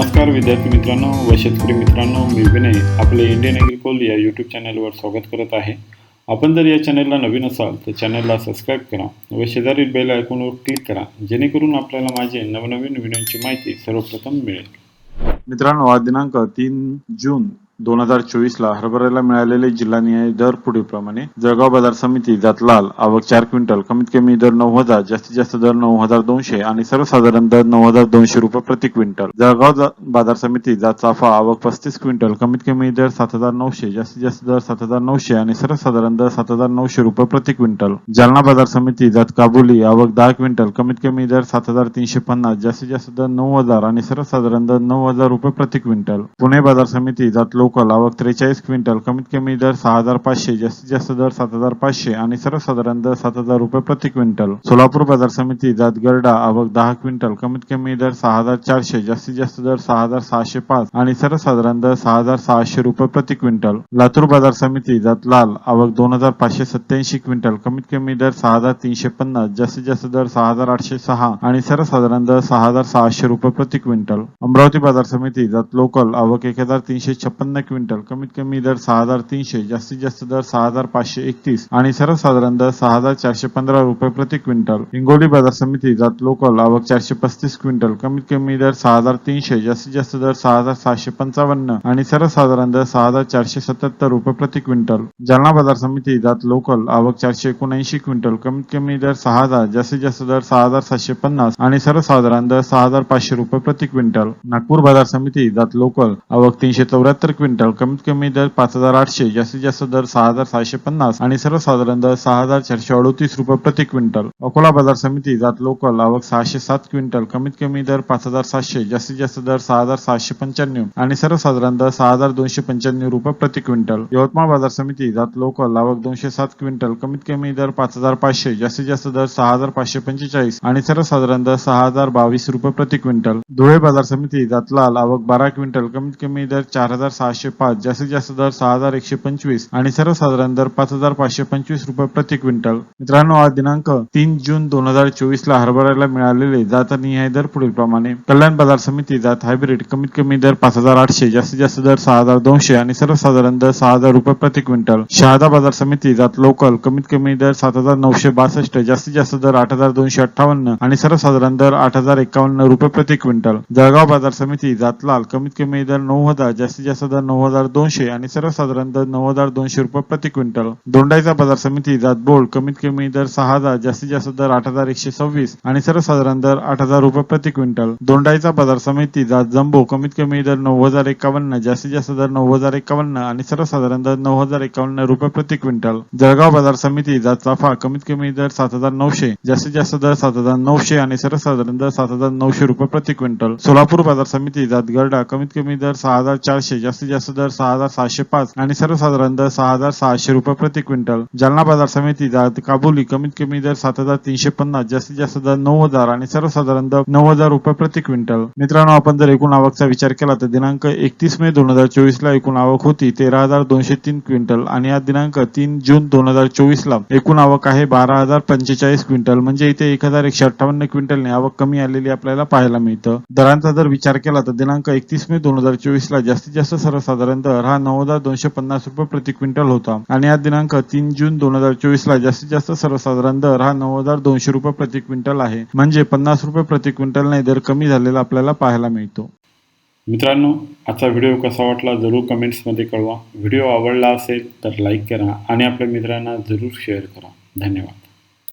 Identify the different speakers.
Speaker 1: नमस्कार विद्यार्थी मित्रांनो व शेतकरी मित्रांनो मी विनय आपले इंडियन ॲग्रिकोल या यूट्यूब चॅनलवर स्वागत करत आहे. आपण जर या चॅनलला नवीन असाल तर चॅनलला सबस्क्राईब करा व शेजारील बेल आयकॉनवर क्लिक करा जेणेकरून आपल्याला माझे नवनवीन व्हिडिओची माहिती सर्वप्रथम मिळेल.
Speaker 2: मित्रांनो आज दिनांक तीन जून दोन हजार चोवीस ला हरभऱ्याला मिळालेले जिल्हानिहाय दर पुढीलप्रमाणे जळगाव बाजार समिती जात लाल आवक चार क्विंटल कमीत कमी दर नऊ हजार जास्तीत जास्त दर नऊ हजार दोनशे आणि सर्वसाधारण दर नऊ हजार दोनशे रुपये प्रति क्विंटल. जळगाव बाजार समिती जात चाफा आवक पस्तीस क्विंटल कमीत कमी दर सात हजार नऊशे जास्तीत जास्त दर सात हजार नऊशे आणि सर्वसाधारण दर सात हजार नऊशे रुपये प्रति क्विंटल. जालना बाजार समिती जात काबुली आवक दहा क्विंटल कमीत कमी दर सात हजार तीनशे पन्नास जास्तीत जास्त दर नऊ हजार आणि सर्वसाधारण दर नऊ हजार रुपये प्रति क्विंटल. पुणे बाजार समिती जात लोक लोकल आवक त्रेचाळीस क्विंटल कमीत कमी दर सहा हजार पाचशे जास्तीत जास्त दर सात हजार पाचशे आणि सर्वसाधारण दर सात हजार रुपये प्रति क्विंटल. सोलापूर बाजार समिती जात गरडा आवक दहा क्विंटल कमीत कमी दर सहा हजार चारशे जास्तीत जास्त दर सहा हजार सहाशे पाच आणि सर्वसाधारण दर सहा हजार सहाशे रुपये प्रति क्विंटल. लातूर बाजार समिती जात लाल आवक दोन हजार पाचशे सत्याऐंशी क्विंटल कमीत कमी दर सहा हजार तीनशे पन्नास जास्तीत जास्त दर सहा हजार आठशे सहा आणि सर्वसाधारण दर सहा हजार सहाशे रुपये प्रति क्विंटल. अमरावती बाजार समिती जात लोकल आवक एक हजार तीनशे छप्पन्न क्विंटल कमीत कमी दर सहा हजार तीनशे जास्तीत जास्त दर सहा हजार पाचशे एकतीस आणि सर्वसाधारण दर सहा हजार चारशे पंधरा रुपये प्रति क्विंटल. हिंगोली बाजार समिती जात लोकल आवक चारशे पस्तीस क्विंटल कमीत कमी दर सहा हजार तीनशे जास्तीत जास्त दर सहा हजार सहाशे पंचावन्न आणि सर्वसाधारण दर सहा हजार चारशे सत्याहत्तर रुपये प्रति क्विंटल. जालना बाजार समिती जात लोकल आवक चारशे एकोणऐंशी क्विंटल कमीत कमी दर सहा हजार जास्तीत जास्त दर सहा हजार सातशे पन्नास आणि सर्वसाधारण दर सहा हजार पाचशे रुपये प्रति क्विंटल. नागपूर बाजार समिती जात लोकल आवक तीनशे चौऱ्याहत्तर क्विंटल. क्विंटल. कमीत कमी दर पाच हजार आठशे जास्तीत जास्त दर सहा हजार सहाशे पन्नास आणि सर्वसाधारण दर सहा हजार चारशे अडोतीस रुपये प्रति क्विंटल. अकोला बाजार समिती जात लोकल आवक सहाशे सात क्विंटल कमीत कमी दर पाच हजार सातशे जास्तीत जास्त दर सहा हजार सहाशे पंच्याण्णव आणि सर्वसाधारण दर सहा हजार दोनशे पंच्याण्णव रुपये प्रति क्विंटल. यवतमाळ बाजार समिती जात लोकल आवक दोनशे सात क्विंटल कमीत कमी दर पाच हजार पाचशे जास्तीत जास्त दर सहा हजार पाचशे पंचेचाळीस आणि सर्वसाधारण दर सहा हजार बावीस रुपये प्रति क्विंटल. धुळे बाजार समिती जात लाल आवक बारा क्विंटल कमीत कमी दर चार हजार सहाशे पाच जास्तीत जास्त दर सहा हजार एकशे पंचवीस आणि सर्वसाधारण दर पाच हजार पाचशे पंचवीस रुपये प्रति क्विंटल. मित्रांनो आज दिनांक तीन जून दोन हजार चोवीस ला हरभऱ्याला मिळालेले जातनिहाय दर पुढील प्रमाणे. कल्याण बाजार समिती जात हायब्रिड कमीत कमी दर पाच हजार आठशे जास्तीत जास्त दर सहा हजार दोनशे आणि सर्वसाधारण दर सहा हजार रुपये प्रति क्विंटल. शहादा बाजार समिती जात लोकल कमीत कमी दर सात हजार नऊशे बासष्ट जास्तीत जास्त दर आठ हजार दोनशे अठ्ठावन्न आणि सर्वसाधारण दर आठ हजार एकावन्न रुपये प्रति क्विंटल. जळगाव बाजार समिती जात लाल कमीत कमी दर नऊ हजार जास्तीत जास्त दर हजार नऊ हजार दोनशे आणि सर्वसाधारण दर नऊ हजार दोनशे रुपये प्रति क्विंटल. दोंडाईचा बाजार समिती जात बोर्ड कमीत कमी दर सहा हजार जास्तीत जास्त दर आठ हजार एकशे सव्वीस आणि सर्वसाधारण दर आठ हजार रुपये प्रति क्विंटल. दोंडाईचा बाजार समिती जात जम्बो कमीत कमी दर नऊ हजार एकावन्न जास्तीत जास्त दर नऊ हजार एकावन्न आणि सर्वसाधारण दर नऊ हजार एकावन्न रुपये प्रति क्विंटल. जळगाव बाजार समिती जात चाफा कमीत कमी दर सात हजार नऊशे जास्तीत जास्त दर सात हजार नऊशे आणि सर्वसाधारण दर सात हजार नऊशे रुपये प्रति क्विंटल. सोलापूर बाजार समिती जात गरडा कमीत कमी दर सहा हजार चारशे जास्तीत म्हणजे जास्त दर सहा हजार सहाशे पाच आणि सर्वसाधारण दर सहा हजार सहाशे रुपये प्रति क्विंटल. जालना बाजार समिती काबुली कमीत कमी दर सात हजार तीनशे पन्नास जास्तीत जास्त दर नऊ हजार आणि सर्वसाधारण दर नऊ हजार रुपये प्रति क्विंटल. मित्रांनो आपण जर एकूण आवकचा विचार केला तर दिनांक एकतीस मे दोन हजार चोवीस ला एकूण आवक होती तेरा हजार दोनशे तीन क्विंटल आणि आज दिनांक तीन जून दोन हजार चोवीस ला एकूण आवक आहे बारा हजार पंचेचाळीस क्विंटल. म्हणजे इथे एक हजार एकशे अठ्ठावन्न क्विंटलने आवक कमी आलेली आपल्याला पाहायला मिळतं. दरांचा जर विचार केला तर दिनांक एकतीस मे दोन हजार चोवीस ला जास्तीत जास्त सर्व दर हा नऊ हजार दोनशे पन्नास रुपये प्रति क्विंटल होता. आणि हा दिनांक तीन जून दोन हजार चोवीस ला जास्तीत जास्त सर्वसाधारण दर हा नऊ हजार दोनशे रुपये प्रति क्विंटल आहे. म्हणजे पन्नास रुपये प्रति क्विंटल नाही दर कमी झालेला आपल्याला पाहायला मिळतो.
Speaker 1: मित्रांनो आजचा व्हिडिओ कसा वाटला जरूर कमेंट्समध्ये कळवा. व्हिडिओ आवडला असेल तर लाईक करा आणि आपल्या मित्रांना जरूर शेअर करा. धन्यवाद.